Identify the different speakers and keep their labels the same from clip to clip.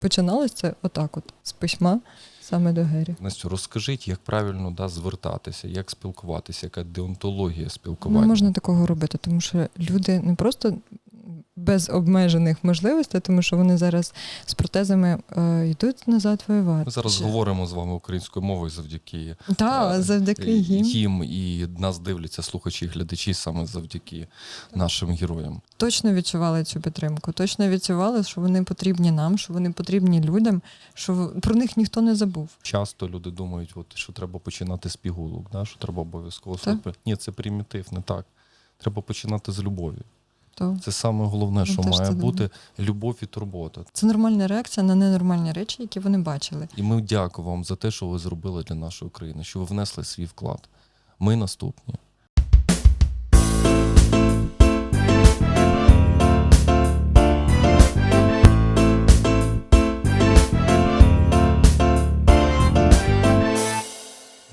Speaker 1: починалось це отак, от з письма саме до Гері.
Speaker 2: Настю, розкажіть, як правильно да, звертатися, як спілкуватися, яка деонтологія спілкування.
Speaker 1: Не можна такого робити, тому що люди не просто без обмежених можливостей, тому що вони зараз з протезами е, йдуть назад воювати.
Speaker 2: Ми зараз
Speaker 1: Чи-
Speaker 2: говоримо з вами українською мовою завдяки
Speaker 1: Та,
Speaker 2: е,
Speaker 1: завдяки їм.
Speaker 2: їм і нас дивляться слухачі і глядачі саме завдяки нашим героям.
Speaker 1: точно відчували цю підтримку, точно відчували, що вони потрібні нам, що вони потрібні людям, що про них ніхто не забув.
Speaker 2: Часто люди думають, от, що треба починати з пігулок, да? що треба обов'язково. Ні, це примітив, не так. Треба починати з любові.
Speaker 1: То
Speaker 2: Це саме головне,
Speaker 1: Ну,
Speaker 2: що
Speaker 1: теж
Speaker 2: має
Speaker 1: це
Speaker 2: бути любов і турбота.
Speaker 1: це нормальна реакція на ненормальні речі, які вони бачили.
Speaker 2: І ми дякуємо вам за те, що ви зробили для нашої країни, що ви внесли свій вклад. Ми наступні.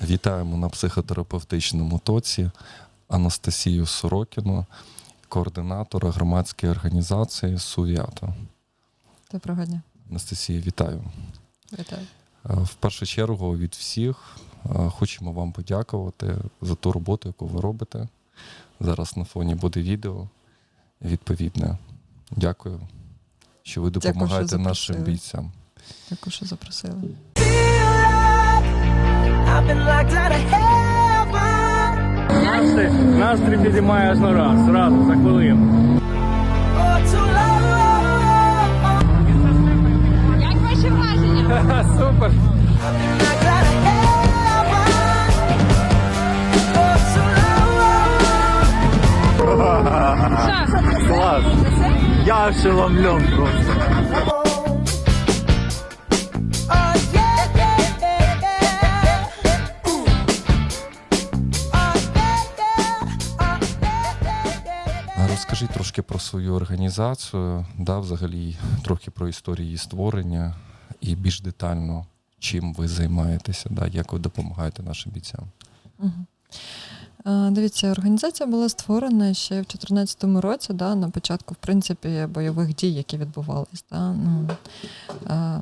Speaker 2: Вітаємо на психотерапевтичному тоці Анастасію Сорокіну, координатора громадської організації Сув'ята.
Speaker 1: Доброго дня.
Speaker 2: Анастасія, вітаю.
Speaker 1: Вітаю.
Speaker 2: Е, В першу чергу від всіх е, хочемо вам подякувати за ту роботу, яку ви робите. Зараз на фоні буде відео відповідне. Дякую, що ви
Speaker 1: Дякую,
Speaker 2: допомагаєте
Speaker 1: що
Speaker 2: нашим бійцям.
Speaker 1: Дякую, що запросили.
Speaker 3: Настрій, настрій підіймає аж на раз, зразу, за хвилину.
Speaker 4: for too long.
Speaker 5: Як ваші враження?
Speaker 3: Супер.
Speaker 4: Locked out of heaven for too long.
Speaker 3: Клас. Я ошеломлен просто.
Speaker 2: Про свою організацію, да, взагалі трохи про історію її створення і більш детально, чим ви займаєтеся, да, як ви допомагаєте нашим бійцям.
Speaker 1: Е, Дивіться, організація була створена ще в 2014 році, да, на початку, в принципі, бойових дій, які відбувались. Да. Ну, е,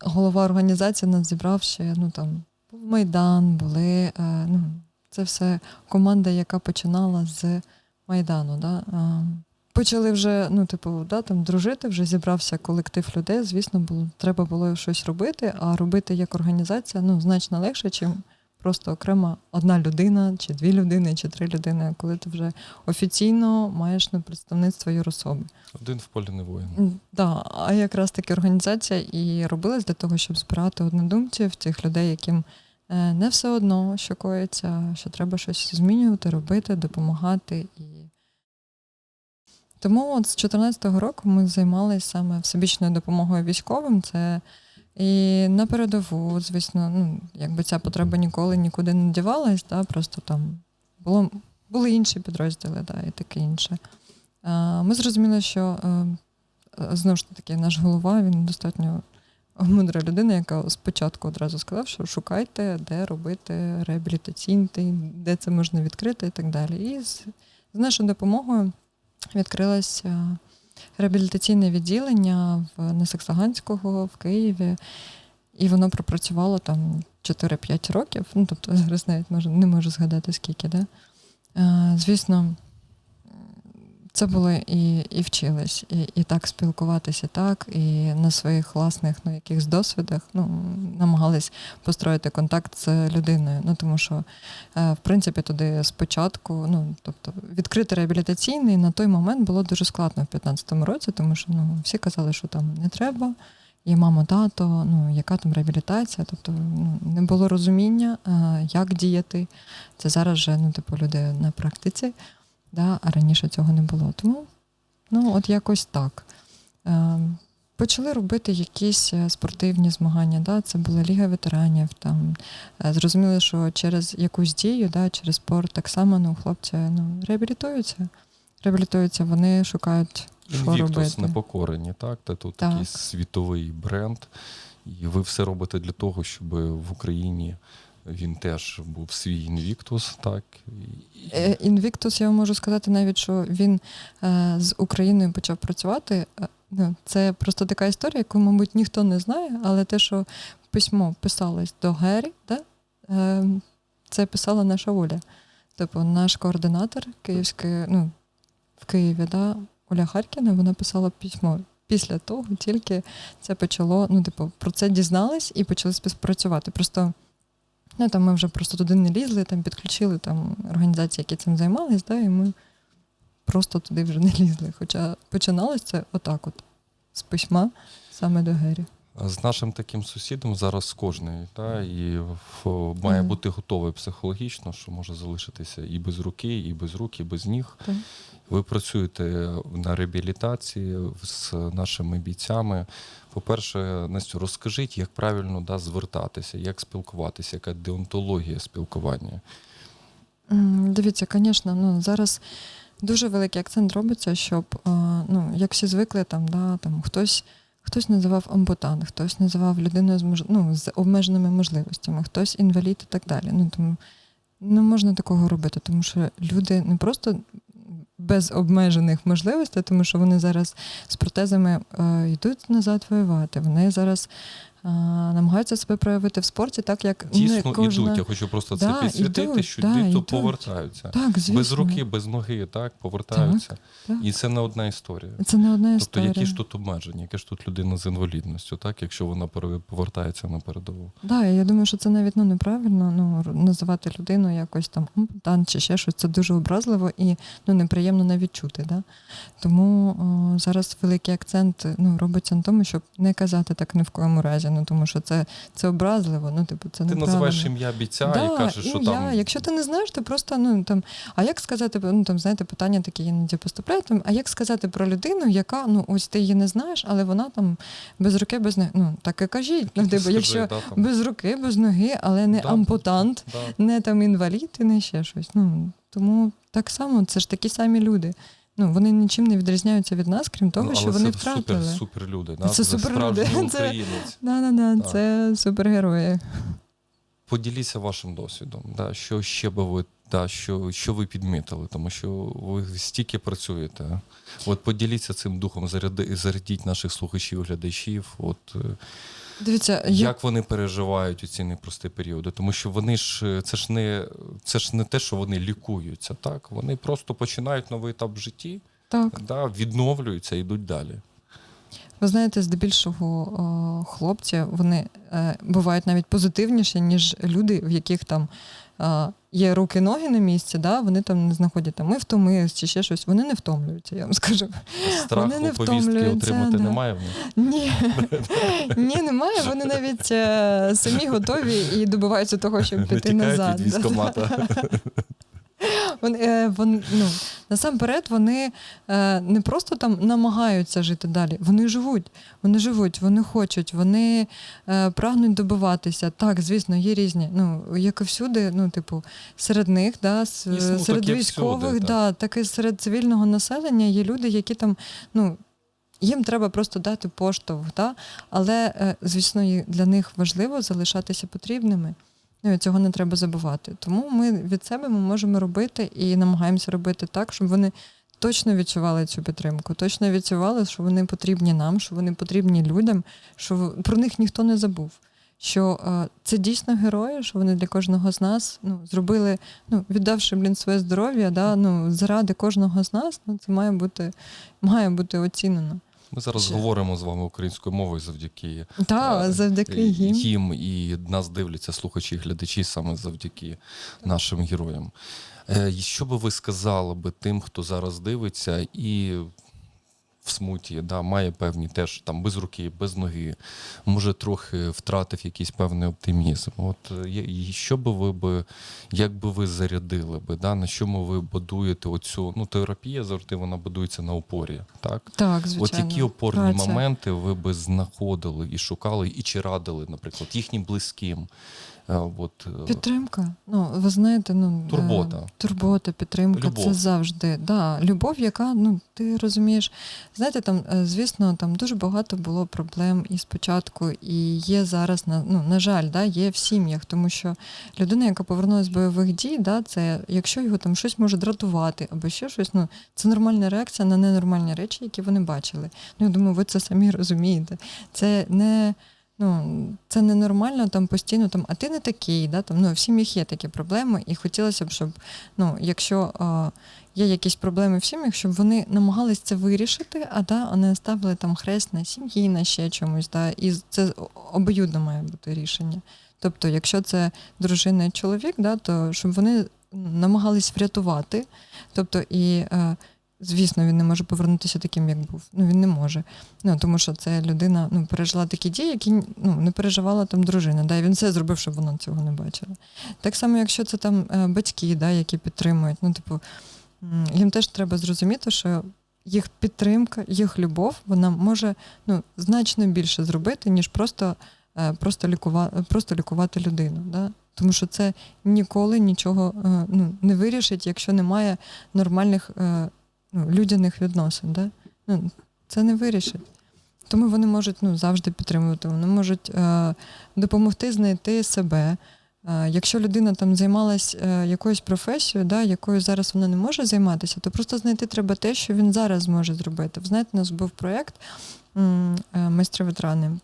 Speaker 1: голова організації нас зібрав ще, ну там був Майдан, були. Е, ну, це все команда, яка починала з Майдану. Да. Почали вже, ну, типу, да, там, дружити, вже зібрався колектив людей. Звісно, було, треба було щось робити, а робити як організація ну, значно легше, чим просто окрема одна людина, чи дві людини, чи три людини, коли ти вже офіційно маєш на представництво юрособи.
Speaker 2: Один в полі не воїн.
Speaker 1: М, Да, а якраз таки організація і робилась для того, щоб збирати однодумців, тих людей, яким е, не все одно, що коїться, що треба щось змінювати, робити, допомагати. І... Тому от з 2014 року ми займалися саме всебічною допомогою військовим. Це і на передову, звісно, ну, якби ця потреба ніколи нікуди не дівалась, да, просто там було, були інші підрозділи, да, і таке інше. Ми зрозуміли, що е, знову ж таки наш голова він достатньо мудра людина, яка спочатку одразу сказав, що шукайте, де робити реабілітаційний, де це можна відкрити і так далі. І з, з нашою допомогою відкрилось е, реабілітаційне відділення в Несексаганського в Києві, і воно пропрацювало там 4-5 років. Ну, тобто зараз навіть можу, не можу згадати скільки, да? Е, звісно, це було і, і вчились, і, і так спілкуватися, так, і на своїх власних ну, якихось досвідах ну, намагались построїти контакт з людиною. Ну, тому що, е, в принципі, туди спочатку, ну, тобто, відкрити реабілітаційний на той момент було дуже складно в 2015 році, тому що ну, всі казали, що там не треба. Є мама, тато, ну яка там реабілітація, тобто ну, не було розуміння, е, як діяти. Це зараз вже ну, типу, люди на практиці, да, а раніше цього не було. Тому ну, от якось так. Е, Почали робити якісь е, спортивні змагання. Да? Це була Ліга ветеранів. Там. Е, Зрозуміли, що через якусь дію, да, через спорт так само ну, хлопці ну, реабілітуються. Реабілітуються, вони шукають, що робити.
Speaker 2: непокорені, так? Та тут
Speaker 1: Так.
Speaker 2: такий світовий бренд. І ви все робите для того, щоб в Україні він теж був свій інвіктус, так?
Speaker 1: Е, Інвіктус, я можу сказати навіть, що він е, з Україною почав працювати е, ну, це просто така історія, яку, мабуть, ніхто не знає, але те, що письмо писалось до Гері, е, це писала наша Оля. Тобто наш координатор київської, ну, в Києві, да, Оля Харкіна, вона писала письмо. Після того тільки це почало, ну, типу, про це дізнались і почали співпрацювати. Просто ну, там ми вже просто туди не лізли, там підключили там, організації, які цим займались, да, і ми просто туди вже не лізли. Хоча починалось це отак, от, з письма саме до Гері.
Speaker 2: З нашим таким сусідом зараз кожний, та, і має бути готовий психологічно, що може залишитися і без руки, і без рук, і без ніг.
Speaker 1: Так.
Speaker 2: Ви працюєте на реабілітації з нашими бійцями. По-перше, Настю, розкажіть, як правильно да, звертатися, як спілкуватися, яка деонтологія спілкування.
Speaker 1: Дивіться, звісно, ну, зараз дуже великий акцент робиться, щоб, е, ну, як всі звикли, там, да, там, хтось, хтось називав ампутант, хтось називав людиною з, мож... ну, з обмеженими можливостями, хтось інвалід і так далі. Ну, тому не можна такого робити, тому що люди не просто без обмежених можливостей, тому що вони зараз з протезами е, йдуть назад воювати. Вони зараз намагаються себе проявити в спорті, так як не
Speaker 2: Дійсно
Speaker 1: кожна...
Speaker 2: ідуть. Я хочу просто
Speaker 1: Да,
Speaker 2: це підсвітити,
Speaker 1: ідуть,
Speaker 2: що
Speaker 1: да,
Speaker 2: діти
Speaker 1: ідуть.
Speaker 2: повертаються.
Speaker 1: Так, звісно.
Speaker 2: Без руки, без ноги, так, повертаються.
Speaker 1: так.
Speaker 2: І це не одна історія.
Speaker 1: Це не одна
Speaker 2: Тобто,
Speaker 1: історія.
Speaker 2: які ж тут обмеження, яка ж тут людина з інвалідністю, так, якщо вона пере- повертається на передову.
Speaker 1: Да, і я думаю, що це навіть ну, неправильно ну, називати людину якось там ампутант чи ще щось. Це дуже образливо і ну, неприємно навіть чути. Да? Тому о, зараз великий акцент ну, робиться на тому, щоб не казати так ні в коєму разі, ну, тому що це, це образливо. Ну, типу, це
Speaker 2: Ти називаєш ім'я бійця
Speaker 1: да,
Speaker 2: і кажеш, що
Speaker 1: ім'я.
Speaker 2: там
Speaker 1: Якщо ти не знаєш, ти просто ну там. А як сказати, ну там знаєте, питання такі іноді поступляють. Там, а як сказати про людину, яка ну ось ти її не знаєш, але вона там без руки, без ноги. Ну так і кажіть. Ну, типу,
Speaker 2: скажи,
Speaker 1: якщо
Speaker 2: да, там.
Speaker 1: без руки, без ноги, але не
Speaker 2: Да.
Speaker 1: ампутант,
Speaker 2: Да.
Speaker 1: не там інвалід і не ще щось. Ну тому так само це ж такі самі люди. Ну вони нічим не відрізняються від нас, крім того,
Speaker 2: Ну,
Speaker 1: що
Speaker 2: але
Speaker 1: вони
Speaker 2: це
Speaker 1: втратили.
Speaker 2: Супер, супер люди. Да?
Speaker 1: Це суперлюди. Це-. Да, да, да,
Speaker 2: Так.
Speaker 1: це супергерої.
Speaker 2: Поділіться вашим досвідом. Да? Що ще би ви, да, що, що ви підмітили, тому що ви стільки працюєте. От поділіться цим духом, заряди, зарядіть наших слухачів, глядачів. От, е,
Speaker 1: Дивіться, я
Speaker 2: як вони переживають у ці непрості періоди? Тому що вони ж е, це ж не це ж не те, що вони лікуються, так вони просто починають новий етап в житті,
Speaker 1: так.
Speaker 2: да, відновлюються і йдуть далі.
Speaker 1: Ви знаєте, здебільшого хлопці вони е, бувають навіть позитивніші, ніж люди, в яких там є руки, ноги на місці, да, вони там не знаходять там, ми втомились чи ще щось. Вони не втомлюються, я вам скажу.
Speaker 2: Страху
Speaker 1: Вони не
Speaker 2: повістки
Speaker 1: втомлюються,
Speaker 2: отримати
Speaker 1: да.
Speaker 2: немає в них.
Speaker 1: Ні, ні, немає. Вони навіть е, самі готові і добиваються того, щоб піти назад.
Speaker 2: від військкомата.
Speaker 1: Вони, е, вон, ну, насамперед вони е, не просто там намагаються жити далі, вони живуть. Вони живуть, вони хочуть, вони е, прагнуть добиватися. Так, звісно, є різні. Ну, як і всюди, ну, типу, серед них, да, серед військових,
Speaker 2: всюди, так.
Speaker 1: да, так і серед цивільного населення є люди, які там, ну. Їм треба просто дати поштовх, да? але, звісно, для них важливо залишатися потрібними. Ну, цього не треба забувати. Тому ми від себе ми можемо робити і намагаємося робити так, щоб вони точно відчували цю підтримку, точно відчували, що вони потрібні нам, що вони потрібні людям, що про них ніхто не забув. Що е, це дійсно герої, що вони для кожного з нас ну, зробили, ну, віддавши блін, своє здоров'я, да, ну, заради кожного з нас, ну, це має бути, має бути оцінено.
Speaker 2: Ми зараз
Speaker 1: Чи?
Speaker 2: говоримо з вами українською мовою завдяки
Speaker 1: да,
Speaker 2: е,
Speaker 1: завдяки їм.
Speaker 2: їм і нас дивляться слухачі і глядачі саме завдяки нашим героям. Е, Що би ви сказали би тим, хто зараз дивиться і в смуті, да, має певні теж там без руки, без ноги, може трохи втратив якийсь певний оптимізм. От е, і що би ви би, як би ви зарядили би, да, на чому ви будуєте оцю ну, терапія завжди вона будується на опорі, так?
Speaker 1: Так, звичайно.
Speaker 2: От які опорні
Speaker 1: Праця.
Speaker 2: моменти ви би знаходили і шукали, і чи радили, наприклад, їхнім близьким От, е,
Speaker 1: Підтримка. Ну, ви знаєте, ну е,
Speaker 2: Турбота.
Speaker 1: турбота, підтримка
Speaker 2: Любов.
Speaker 1: це завжди. Да, любов, яка, ну, ти розумієш, знаєте, там, е, звісно, там дуже багато було проблем і спочатку, і є зараз, на, ну, на жаль, да, є в сім'ях, тому що людина, яка повернулася з бойових дій, да, це якщо його там щось може дратувати або ще щось, ну, це нормальна реакція на ненормальні речі, які вони бачили. Ну, я думаю, ви це самі розумієте. Це не. Ну, це ненормально там постійно, там, а ти не такий, да, там, ну, в сім'ях є такі проблеми, і хотілося б, щоб, ну, якщо а, є якісь проблеми в сім'ях, щоб вони намагались це вирішити, а, да, не ставили там хрест на сім'ї, на ще чомусь. Да, і це обоюдно має бути рішення. Тобто, якщо це дружина і чоловік, да, то щоб вони намагались врятувати. Тобто, і, е, звісно, він не може повернутися таким, як був. Ну, він не може. Ну, тому що це людина ну, пережила такі дії, які ну, не переживала там дружина. Да, і він все зробив, щоб вона цього не бачила. Так само, якщо це там е, батьки, да, які підтримують, ну, типу, їм теж треба зрозуміти, що їх підтримка, їх любов, вона може ну, значно більше зробити, ніж просто, е, просто, лікувати, просто лікувати людину. Да? Тому що це ніколи нічого е, ну, не вирішить, якщо немає нормальних ну, людяних відносин. Да? Ну, це не вирішить. Тому вони можуть ну, завжди підтримувати, вони можуть е, допомогти знайти себе. Е, якщо людина там займалась е, якоюсь професією, да, якою зараз вона не може займатися, то просто знайти треба те, що він зараз зможе зробити. Ви знаєте, у нас був проєкт е, майстри ветерани.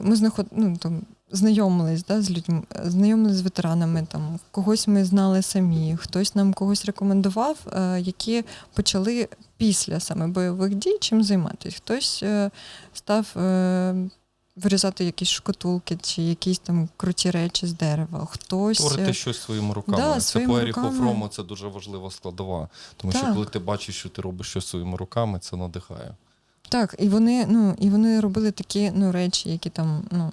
Speaker 1: Ми знаход... ну, там, знайомились да, з людьми, знайомились з ветеранами. Там, когось ми знали самі, хтось нам когось рекомендував, е, які почали після саме бойових дій чим займатися. Хтось е, став е, вирізати якісь шкатулки чи якісь там круті речі з дерева. Хтось
Speaker 2: Творити щось своїми руками.
Speaker 1: Да,
Speaker 2: це
Speaker 1: своїми
Speaker 2: по Еріху
Speaker 1: руками.
Speaker 2: Фрому це дуже важлива складова. Тому що коли ти бачиш, що ти робиш щось своїми руками, це надихає.
Speaker 1: Так, і вони, ну, і вони робили такі ну, речі, які там, ну,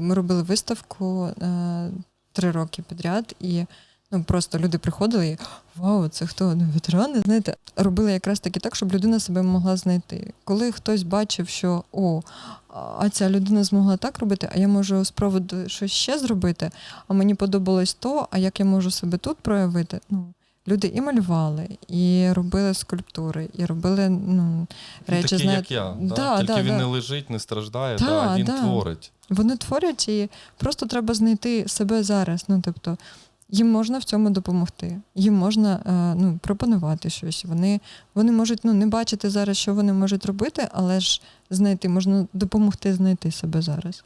Speaker 1: ми робили виставку е, три роки підряд, і ну, просто люди приходили і вау, це хто? Ну, ветерани, знаєте, робили якраз таки так, щоб людина себе могла знайти. Коли хтось бачив, що о, а ця людина змогла так робити, а я можу спробувати щось ще зробити, а мені подобалось то, а як я можу себе тут проявити? Ну, Люди і малювали, і робили скульптури, і робили ну, речі.
Speaker 2: Такий,
Speaker 1: знаєте,
Speaker 2: як я. Да?
Speaker 1: Да,
Speaker 2: Тільки
Speaker 1: да,
Speaker 2: він
Speaker 1: да.
Speaker 2: не лежить, не страждає,
Speaker 1: Да,
Speaker 2: да, він
Speaker 1: да.
Speaker 2: творить.
Speaker 1: Вони творять і просто треба знайти себе зараз. Ну, тобто, їм можна в цьому допомогти, їм можна е, ну, пропонувати щось. Вони, вони можуть ну, не бачити зараз, що вони можуть робити, але ж знайти, можна допомогти знайти себе зараз.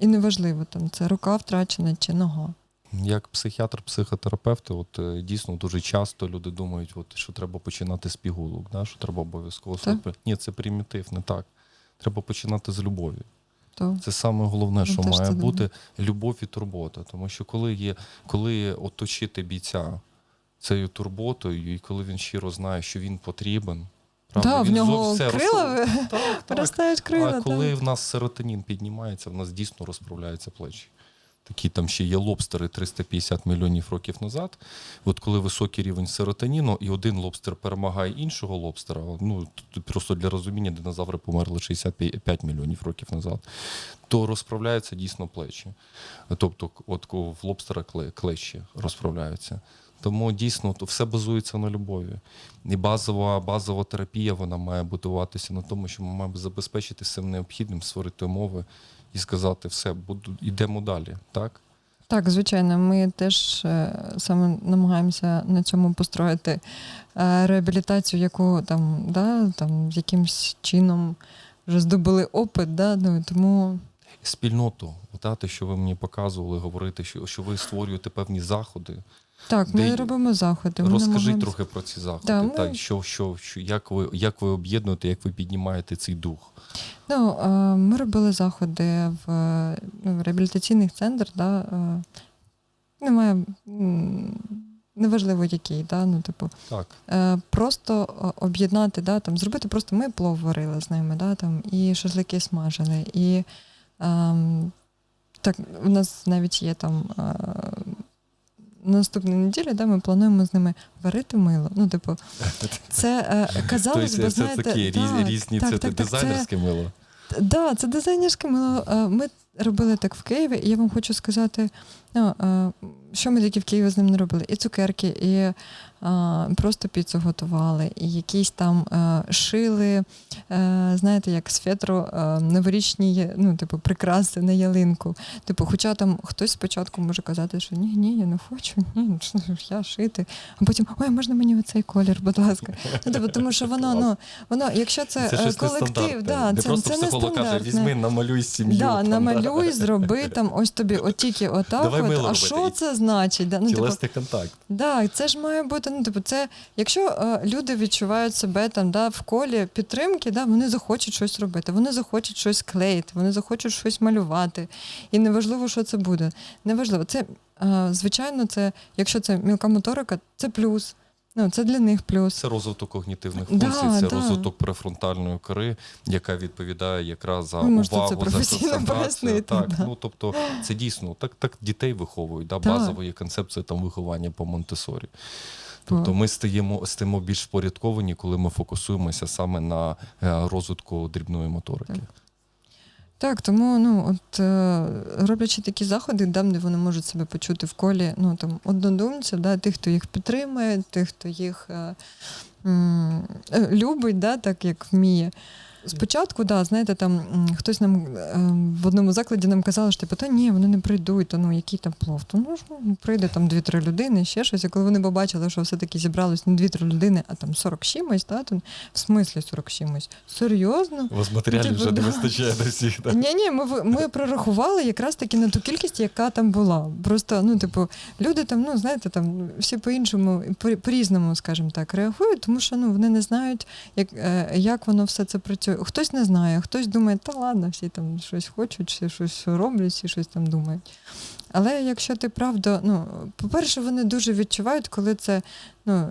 Speaker 1: І неважливо, там, це рука втрачена чи нога.
Speaker 2: Як психіатр, психотерапевт, от е, дійсно дуже часто люди думають, от, що треба починати з пігулок, да? що треба обов'язково слухати. Ні, це примітив, не так. Треба починати з любові.
Speaker 1: То
Speaker 2: Це саме головне, що
Speaker 1: теж
Speaker 2: має бути любов і турбота. Тому що коли є, коли оточити бійця цією турботою, і коли він щиро знає, що він потрібен,
Speaker 1: да, в
Speaker 2: він
Speaker 1: нього
Speaker 2: зо- все
Speaker 1: крила
Speaker 2: розсу- Так, так.
Speaker 1: крила.
Speaker 2: А коли
Speaker 1: так.
Speaker 2: в нас серотонін піднімається, в нас дійсно розправляються плечі. Такі там ще є лобстери 350 мільйонів років назад. От коли високий рівень серотоніну, і один лобстер перемагає іншого лобстера, ну просто для розуміння динозаври померли 65 мільйонів років назад, то розправляються дійсно плечі. Тобто, от в лобстера кле- клещі розправляються. Тому дійсно то все базується на любові. І базова, базова терапія вона має будуватися на тому, що ми маємо забезпечити всім необхідним, створити умови і сказати, все, буду, йдемо далі. Так?
Speaker 1: Так, звичайно, ми теж е, саме намагаємося на цьому построїти е, реабілітацію, яку там, да, там якимсь чином вже здобули опит, да, ну, тому
Speaker 2: Спільноту, те, що ви мені показували, говорити, що, що ви створюєте певні заходи.
Speaker 1: Так, ми
Speaker 2: Де-
Speaker 1: робимо заходи. ми
Speaker 2: Розкажіть трохи про ці заходи.
Speaker 1: Да, ми-
Speaker 2: так, що, що, що, як, ви, як ви об'єднуєте, як ви піднімаєте цей дух?
Speaker 1: Ну, е, ми робили заходи в е, ну, реабілітаційних центрах, да, е, немає, неважливо який, да, ну, типу,
Speaker 2: Так.
Speaker 1: Е, просто е, об'єднати, да, там, зробити просто ми плов варили з ними, да, там, і шашлики смажили. І ем, так, у нас навіть є там. Е, на наступній неділі да, ми плануємо з ними варити мило. Ну, типу, це е, казалось би, знаєте...
Speaker 2: це такі різ- різні, це
Speaker 1: це-
Speaker 2: дизайнерське мило.
Speaker 1: Так, це дизайнерське мило. Е, Ми робили так в Києві, і я вам хочу сказати, ну, е, що ми тільки в Києві з ним не робили. І цукерки, і е, просто піцу готували, і якісь там е, шили, е, знаєте, як з фетру е, новорічні, ну, типу, прикраси на ялинку. Типу, хоча там хтось спочатку може казати, що ні, ні, я не хочу, ні, що я шити. А потім, ой, можна мені оцей колір, будь ласка. Ну, типу, тому що воно, ну, воно, якщо це,
Speaker 2: Це
Speaker 1: колектив, да,
Speaker 2: не
Speaker 1: це,
Speaker 2: просто
Speaker 1: це
Speaker 2: психолог каже, візьми, намалюй сім'ю.
Speaker 1: Да,
Speaker 2: там,
Speaker 1: намалюй, зроби там, ось тобі от тільки отак.
Speaker 2: Давай
Speaker 1: От, а
Speaker 2: робити.
Speaker 1: що це значить? Да? Ну, типу,
Speaker 2: Тілесний контакт.
Speaker 1: да, це ж має бути. Ну, типу, це, якщо е, люди відчувають себе там да, в колі підтримки, да, вони захочуть щось робити, вони захочуть щось клеїти, вони захочуть щось малювати. І неважливо, що це буде. Неважливо. Це, е, звичайно, це, якщо це мілка моторика, це плюс. Ну, це для них плюс.
Speaker 2: Це розвиток когнітивних
Speaker 1: Да,
Speaker 2: функцій, це
Speaker 1: да.
Speaker 2: розвиток префронтальної кори, яка відповідає якраз за
Speaker 1: Ви
Speaker 2: увагу,
Speaker 1: це
Speaker 2: за концентрацію. Так,
Speaker 1: да.
Speaker 2: ну тобто це дійсно так, так дітей виховують. Да? Базова є концепція там виховання по Монтесорі. Тобто ми стаємо, стаємо більш впорядковані, коли ми фокусуємося саме на е, розвитку дрібної моторики.
Speaker 1: Так. Так, тому ну от е, роблячи такі заходи, там, де вони можуть себе почути в колі ну там однодумців, да, тих, хто їх підтримує, тих, хто їх е, е, любить, да, так як вміє. Спочатку, да, знаєте, там хтось нам е, в одному закладі нам казали, що типу, та ні, вони не прийдуть, то ну який там плов. То ну ну, прийде там дві-три людини, ще щось. І коли вони побачили, що все-таки зібралось не дві-три людини, а там 40 чимось, да, то в смислі 40 чимось. Серйозно?
Speaker 2: У вас матеріалів
Speaker 1: Типу,
Speaker 2: вже не вистачає на всіх. Да?
Speaker 1: Ні, ні, ми, ми прорахували якраз таки на ту кількість, яка там була. Просто, ну, типу, люди там, ну, знаєте, там всі по-іншому, по- по-різному, скажімо так, реагують, тому що ну, вони не знають, як, е, як воно все це працює. Хтось не знає, хтось думає, та ладно, всі там щось хочуть, всі щось роблять, всі щось там думають. Але якщо ти правда, ну, по-перше, вони дуже відчувають, коли це ну,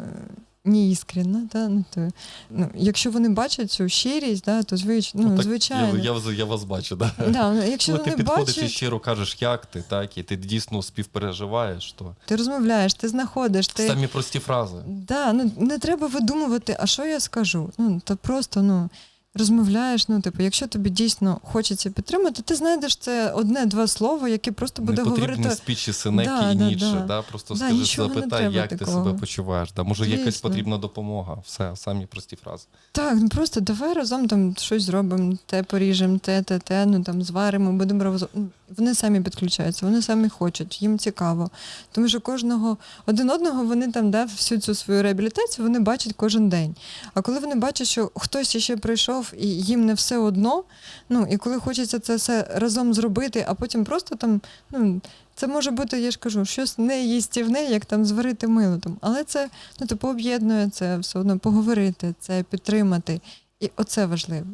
Speaker 1: не іскренно, да? ну, то, ну, якщо вони бачать цю щирість, да, то звич, ну,
Speaker 2: так,
Speaker 1: звичайно.
Speaker 2: Я, я, я вас бачу, да?
Speaker 1: Да, ну, якщо
Speaker 2: Коли ти
Speaker 1: вони
Speaker 2: підходиш і щиро кажеш, як ти, так, і ти дійсно співпереживаєш, то
Speaker 1: ти розмовляєш, ти знаходиш, ти.
Speaker 2: самі прості фрази.
Speaker 1: Да, ну, не треба видумувати, а що я скажу. Ну, то просто ну, розмовляєш, ну, типу, якщо тобі дійсно хочеться підтримати, ти знайдеш це одне-два слова, яке просто буде
Speaker 2: не
Speaker 1: говорити.
Speaker 2: спічі синеки
Speaker 1: Да,
Speaker 2: і
Speaker 1: да, да.
Speaker 2: да, просто
Speaker 1: Да,
Speaker 2: скажи,
Speaker 1: не
Speaker 2: запитай,
Speaker 1: як
Speaker 2: як ти себе почуваєш. Да, може, якась потрібна допомога. Все, самі прості фрази.
Speaker 1: Так, ну просто давай разом там щось зробимо, те поріжемо, те, те, те, ну там зваримо, будемо разом. Вони самі підключаються, вони самі хочуть, їм цікаво. Тому що кожного один одного вони там да, всю цю свою реабілітацію вони бачать кожен день. А коли вони бачать, що хтось ще прийшов і їм не все одно, ну і коли хочеться це все разом зробити, а потім просто там, ну. Це може бути, я ж кажу, щось неїстівне, як там зварити мило. Там. Але це ну, типу, об'єднує це все одно поговорити, це підтримати. І оце важливо.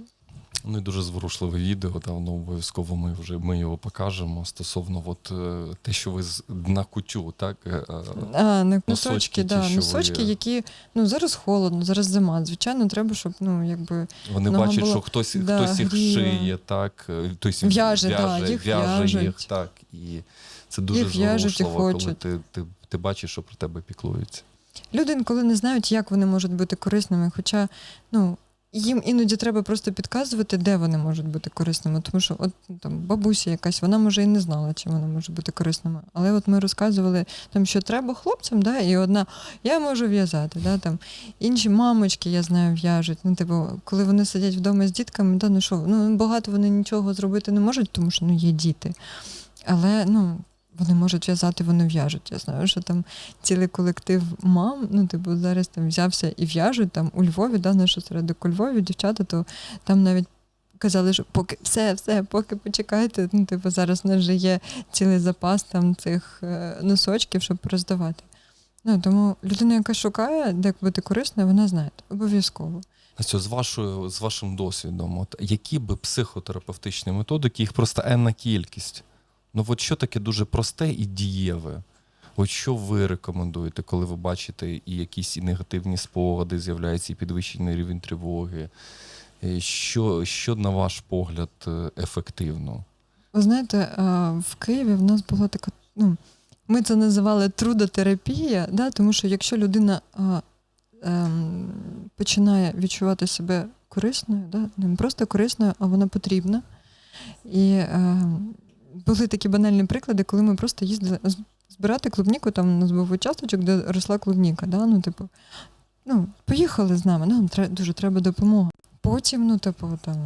Speaker 2: Ну і дуже зворушливе відео, да, воно обов'язково ми вже ми його покажемо стосовно от, е, те, що ви з на кутю, так? е, е,
Speaker 1: А,
Speaker 2: Носочки
Speaker 1: носочки, да,
Speaker 2: що
Speaker 1: носочки,
Speaker 2: ви-
Speaker 1: які ну зараз холодно, зараз зима. Звичайно, треба, щоб ну якби
Speaker 2: Вони
Speaker 1: Нога
Speaker 2: бачать,
Speaker 1: була-
Speaker 2: що хтось,
Speaker 1: да,
Speaker 2: хтось їх
Speaker 1: гріє.
Speaker 2: шиє, так, е, тобто
Speaker 1: В'яже, да, їх
Speaker 2: в'яже їх, так. І це дуже
Speaker 1: Їх і
Speaker 2: зворушливо, коли
Speaker 1: хочуть.
Speaker 2: ти, ти, ти бачиш, що про тебе піклуються.
Speaker 1: люди інколи не знають, як вони можуть бути корисними. Хоча ну їм іноді треба просто підказувати, де вони можуть бути корисними. Тому що, от там бабуся якась, вона може і не знала, чи вона може бути корисними. Але от ми розказували там, що треба хлопцям, да, і одна я можу в'язати, да, там інші мамочки, я знаю, в'яжуть. Ну, типу, коли вони сидять вдома з дітками, да, ну що, ну багато вони нічого зробити не можуть, тому що ну є діти. Але ну. Вони можуть в'язати, вони в'яжуть. Я знаю, що там цілий колектив мам, ну, типу, зараз там взявся і в'яжуть там у Львові, да, наш осередок у Львові, дівчата, то там навіть казали, що поки все, все, поки почекайте. Ну, типу, зараз у нас вже є цілий запас там цих е, носочків, щоб роздавати. Ну, тому людина, яка шукає, де бути корисною, вона знає обов'язково.
Speaker 2: З вашою з вашим досвідом, от які би психотерапевтичні методики, їх просто енна кількість. Ну от що таке дуже просте і дієве? От що ви рекомендуєте, коли ви бачите і якісь і негативні спогади, з'являється і підвищений рівень тривоги? Е, Що, що на ваш погляд е, ефективно?
Speaker 1: Ви знаєте, е, в Києві в нас була така, ну, ми це називали трудотерапія, да, тому що якщо людина е, ем, починає відчувати себе корисною, да? не просто корисною, а вона потрібна. І е, були такі банальні приклади, коли ми просто їздили збирати клубніку, там у нас був участочок, де росла клубніка. Да? Ну, типу, ну, поїхали з нами, нам дуже треба допомога. Потім, ну, типу, там,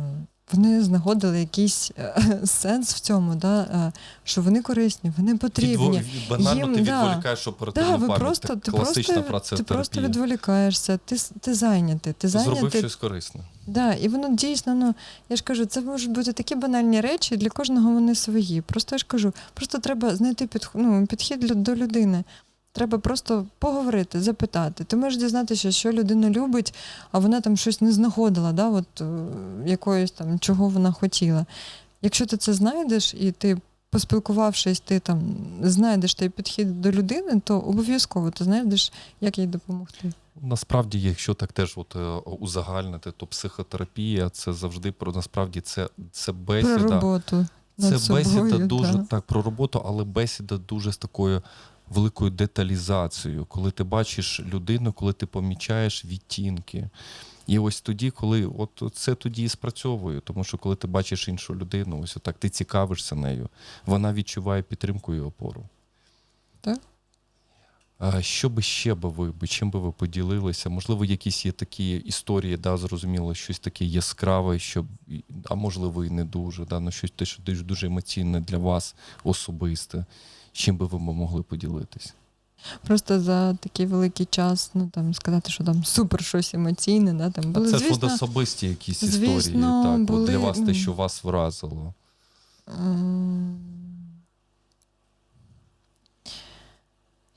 Speaker 1: вони знаходили якийсь е, сенс в цьому, да? е, що вони корисні, вони потрібні.
Speaker 2: Відво- Банально
Speaker 1: Їм,
Speaker 2: ти відволікаєш оперативну
Speaker 1: Да,
Speaker 2: пам'ять.
Speaker 1: просто, ти,
Speaker 2: класична
Speaker 1: просто, ти просто відволікаєшся, ти, ти зайнятий, ти
Speaker 2: Зробив щось корисне.
Speaker 1: Да, і воно дійсно, ну я ж кажу, це можуть бути такі банальні речі, для кожного вони свої. Просто я ж кажу, просто треба знайти підх, ну, підхід до людини. Треба просто поговорити, запитати. Ти можеш дізнатися, що людина любить, а вона там щось не знаходила, да, от, е, якоїсь там, чого вона хотіла. Якщо ти це знайдеш і ти, поспілкувавшись, ти там знайдеш той підхід до людини, то обов'язково ти знайдеш, як їй допомогти.
Speaker 2: Насправді, якщо так теж от, е, узагальнити, то психотерапія це завжди про насправді це, це бесіда.
Speaker 1: Про роботу.
Speaker 2: Це
Speaker 1: собою,
Speaker 2: бесіда дуже
Speaker 1: да.
Speaker 2: так про роботу, але бесіда дуже з такою великою деталізацією, коли ти бачиш людину, коли ти помічаєш відтінки. І ось тоді, коли от це тоді і спрацьовує, тому що коли ти бачиш іншу людину, ось отак ти цікавишся нею, вона відчуває підтримку і опору.
Speaker 1: Так.
Speaker 2: Що би ще би ви, би- чим би ви поділилися? Можливо, якісь є такі історії, да, зрозуміло, щось таке яскраве, що, а можливо, і не дуже, да, ну, щось те, що дуже емоційне для вас особисте. Чим би ви могли поділитись?
Speaker 1: Просто за такий великий час, ну там сказати, що там супер щось емоційне, да, там були,
Speaker 2: це ж
Speaker 1: звісно,
Speaker 2: особисті якісь
Speaker 1: звісно,
Speaker 2: історії, так, от для вас те, що вас вразило.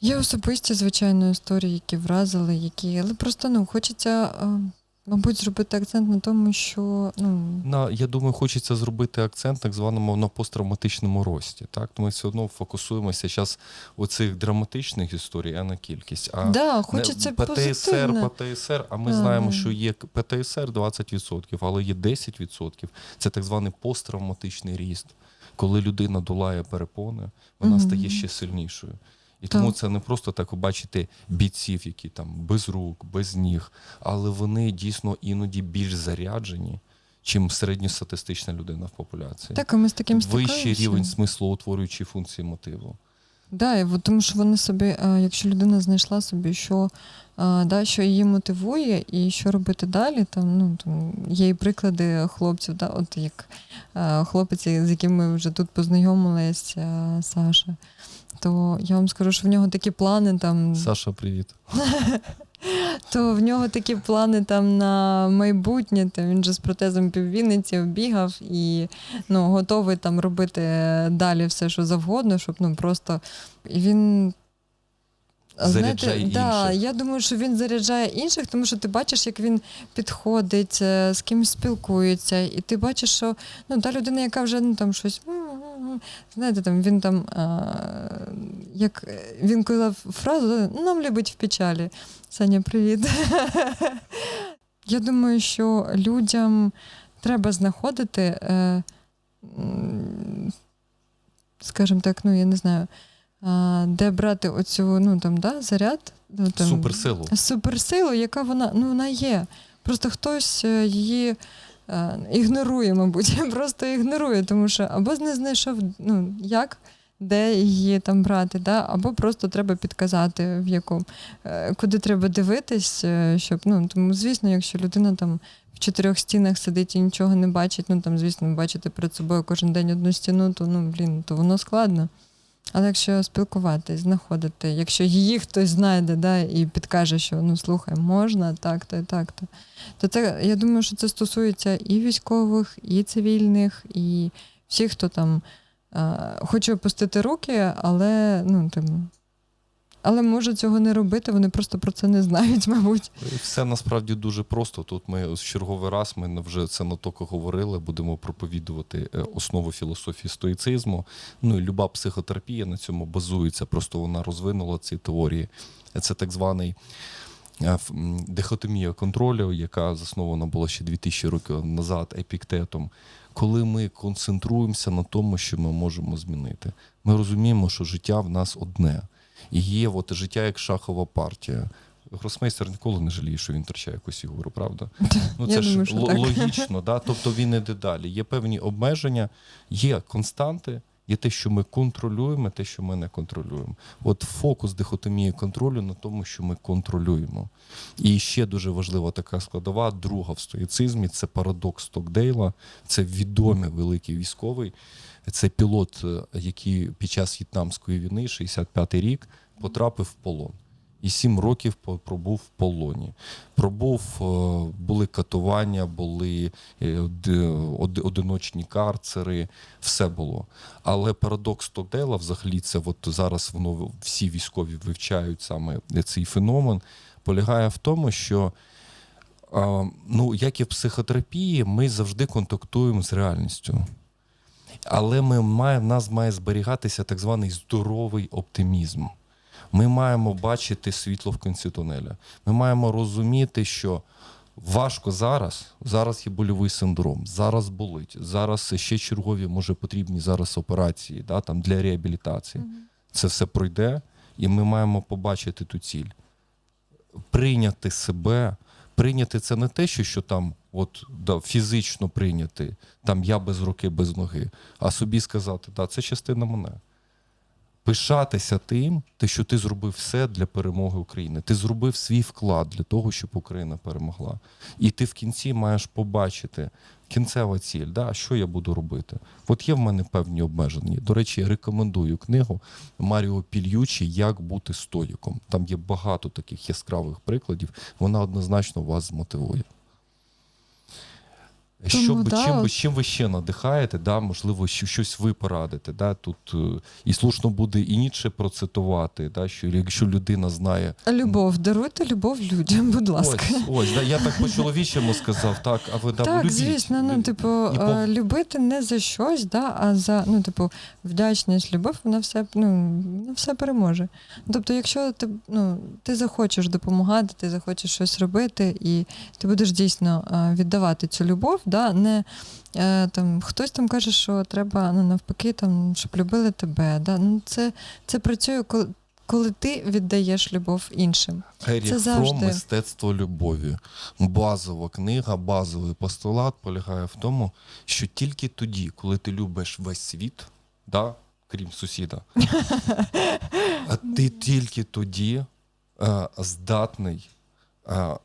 Speaker 1: Є особисті, звичайно, історії, які вразили, які. Але просто ну, хочеться, е, мабуть, зробити акцент на тому, що ну,
Speaker 2: На, я думаю, хочеться зробити акцент так званому на посттравматичному рості. Так? Ми все одно фокусуємося зараз у цих драматичних історій, а на кількість. А
Speaker 1: да,
Speaker 2: Не-
Speaker 1: хочеться
Speaker 2: ПТСР,
Speaker 1: позитивно.
Speaker 2: ПТСР, а ми
Speaker 1: Да,
Speaker 2: знаємо, що є ПТСР 20%, але є 10%. Це так званий посттравматичний ріст. Коли людина долає перепони, вона
Speaker 1: Мгм.
Speaker 2: стає ще сильнішою. І тому це не просто так ви бачите бійців, які там без рук, без ніг, але вони дійсно іноді більш заряджені, чим середньостатистична людина в популяції.
Speaker 1: Так, а ми з таким
Speaker 2: Вищий рівень смислоутворюючої функції мотиву.
Speaker 1: Да, і тому що вони собі, е, якщо людина знайшла собі, що, е, да, що її мотивує і що робити далі, там, ну, там є і приклади хлопців, да, от як е, хлопець, з яким ми вже тут познайомились, е, Саша, то я вам скажу, що в нього такі плани там.
Speaker 2: Саша, привіт.
Speaker 1: То в нього такі плани там на майбутнє. То він же з протезом піввінниці бігав і ну, готовий там робити далі все, що завгодно, щоб ну просто і він.
Speaker 2: Заряджає
Speaker 1: да, я думаю, що він заряджає інших, тому що ти бачиш, як він підходить, е, з кимось спілкується, і ти бачиш, що ну, та людина, яка вже ну, там щось. Знаєте, там він там, а, як він казав фразу, «Ну, нам любить в печалі. Саня, привіт. Я думаю, що людям треба знаходити, е, скажімо так, ну я не знаю, де брати оцю ну, там, да, заряд. Ну, там,
Speaker 2: Суперсилу.
Speaker 1: суперсилу, яка вона, ну, вона є. Просто хтось е, її е, ігнорує, мабуть, просто ігнорує, тому що або не знайшов, ну, як, де її там брати, да? або просто треба підказати, в яку, е, куди треба дивитись, щоб, ну, тому, звісно, якщо людина там в чотирьох стінах сидить і нічого не бачить, ну там, звісно, бачити перед собою кожен день одну стіну, то ну, блін, то воно складно. Але якщо спілкуватись, знаходити, якщо її хтось знайде да, і підкаже, що ну слухай, можна так-то і так-то, то це я думаю, що це стосується і військових, і цивільних, і всіх, хто там е, хоче опустити руки, але ну там. Але може цього не робити, вони просто про це не знають, мабуть.
Speaker 2: Все насправді дуже просто. Тут ми в черговий раз ми вже це на току говорили, будемо проповідувати е, основу філософії стоїцизму. Ну і люба психотерапія на цьому базується, просто вона розвинула ці теорії. Це так званий е, дихотомія контролю, яка заснована була ще 2000 років назад епіктетом. Коли ми концентруємося на тому, що ми можемо змінити, ми розуміємо, що життя в нас одне. І є от життя як шахова партія. Гросмейстер ніколи не жаліє, що він втрачає якусь фігуру, правда? Ну,
Speaker 1: Я
Speaker 2: це ж
Speaker 1: думаю, що так.
Speaker 2: логічно, да? тобто він іде далі. Є певні обмеження, є константи, є те, що ми контролюємо, те, що ми не контролюємо. От фокус дихотомії контролю на тому, що ми контролюємо. І ще дуже важлива така складова, друга в стоїцизмі це парадокс Стокдейла, це відомий великий військовий. Це пілот, е, який під час В'єтнамської війни, 65-й рік, потрапив в полон. І сім років пробув в полоні. Пробув, е, були катування, були е, од- од- одиночні карцери, все було. Але парадокс Стокдейла, взагалі, це от зараз воно всі військові вивчають саме цей феномен, полягає в тому, що ну, як і в психотерапії, ми завжди контактуємо з реальністю. Але ми має, в нас має зберігатися так званий здоровий оптимізм. Ми маємо бачити світло в кінці тунеля. Ми маємо розуміти, що важко зараз, зараз є больовий синдром, зараз болить, зараз ще чергові, може, потрібні зараз операції да, там, для реабілітації. Це все пройде, і ми маємо побачити ту ціль. Прийняти себе, прийняти це не те, що, що там от, да, фізично прийняти, там я без руки, без ноги, а собі сказати, да, це частина мене. Пишатися тим, те, що ти зробив все для перемоги України. Ти зробив свій вклад для того, щоб Україна перемогла. І ти в кінці маєш побачити кінцева ціль, да, що я буду робити. От є в мене певні обмеження. До речі, я рекомендую книгу Маріо Пільючі Як бути стоїком. Там є багато таких яскравих прикладів. Вона однозначно вас змотивує.
Speaker 1: Тому,
Speaker 2: Що, б-
Speaker 1: да,
Speaker 2: чим,
Speaker 1: от-
Speaker 2: чим ви ще надихаєте, да, можливо, щ- щось ви порадите. Да, тут е, і слушно буде і Ніцше процитувати, да, що якщо людина знає.
Speaker 1: Любов, даруйте любов людям, будь ласка.
Speaker 2: Ось, ось, да, я так по-чоловічому сказав, так, а ви да,
Speaker 1: Так,
Speaker 2: любіть.
Speaker 1: звісно, ну, типу,
Speaker 2: І по-
Speaker 1: е, любити не за щось, да, а за ну, типу, вдячність, любов, вона все, ну, вона все переможе. Тобто, якщо ти, ну, ти захочеш допомагати, ти захочеш щось робити, і ти будеш дійсно е, віддавати цю любов, да, не е, там, хтось там каже, що треба ну, навпаки, там, щоб любили тебе. Да? Ну, це, це працює, коли, коли ти віддаєш любов іншим.
Speaker 2: Ерік
Speaker 1: Це
Speaker 2: Фром. Мистецтво любові. Базова книга, базовий постулат полягає в тому, що тільки тоді, коли ти любиш весь світ, да, крім сусіда, ти тільки тоді е, здатний е,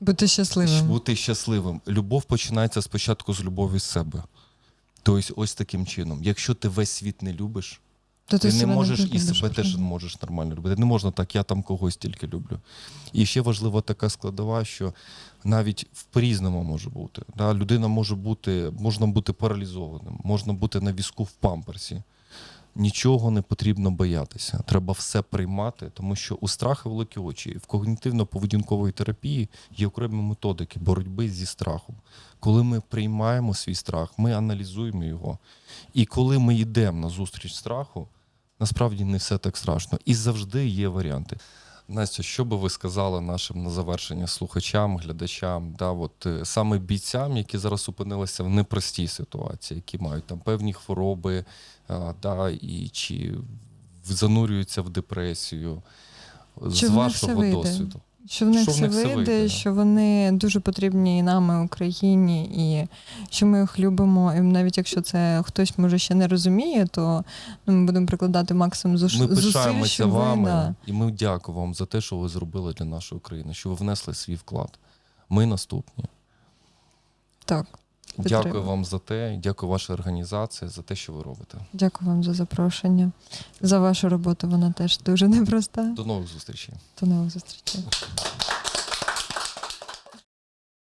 Speaker 1: Бути щасливим.
Speaker 2: бути щасливим. Любов починається спочатку з любові з себе. Тобто, ось таким чином. Якщо ти весь світ не любиш,
Speaker 1: То
Speaker 2: ти, не
Speaker 1: себе
Speaker 2: можеш і
Speaker 1: любиш,
Speaker 2: себе теж не можеш нормально любити. Не можна так, я там когось тільки люблю. І ще важлива така складова, що навіть в по-різному може бути. Да? Людина може бути, можна бути паралізованим, можна бути на візку в памперсі. Нічого не потрібно боятися. Треба все приймати, тому що у страху великі очі. В когнітивно-поведінкової терапії є окремі методики боротьби зі страхом. Коли ми приймаємо свій страх, ми аналізуємо його. І коли ми йдемо на зустріч страху, насправді не все так страшно. І завжди є варіанти. Настя, що би ви сказали нашим на завершення слухачам, глядачам, да, от, е, саме бійцям, які зараз опинилися в непростій ситуації, які мають там певні хвороби, да, і чи занурюються в депресію, з вашого досвіду?
Speaker 1: Що в них
Speaker 2: Що
Speaker 1: все вийде,
Speaker 2: вийде,
Speaker 1: що вони дуже потрібні і нам, і Україні, і що ми їх любимо. І навіть якщо це хтось може ще не розуміє, то ну, ми будемо прикладати максимум зусиль.
Speaker 2: Ми пишаємося
Speaker 1: щоб ви,
Speaker 2: вами,
Speaker 1: да.
Speaker 2: і ми дякуємо вам за те, що ви зробили для нашої України, що ви внесли свій вклад. Ми наступні.
Speaker 1: Так,
Speaker 2: Дякую вам за те, дякую вашій організації за те, що ви робите.
Speaker 1: дякую вам за запрошення. За вашу роботу вона теж дуже непроста.
Speaker 2: До нових зустрічей.
Speaker 1: До нових зустрічей.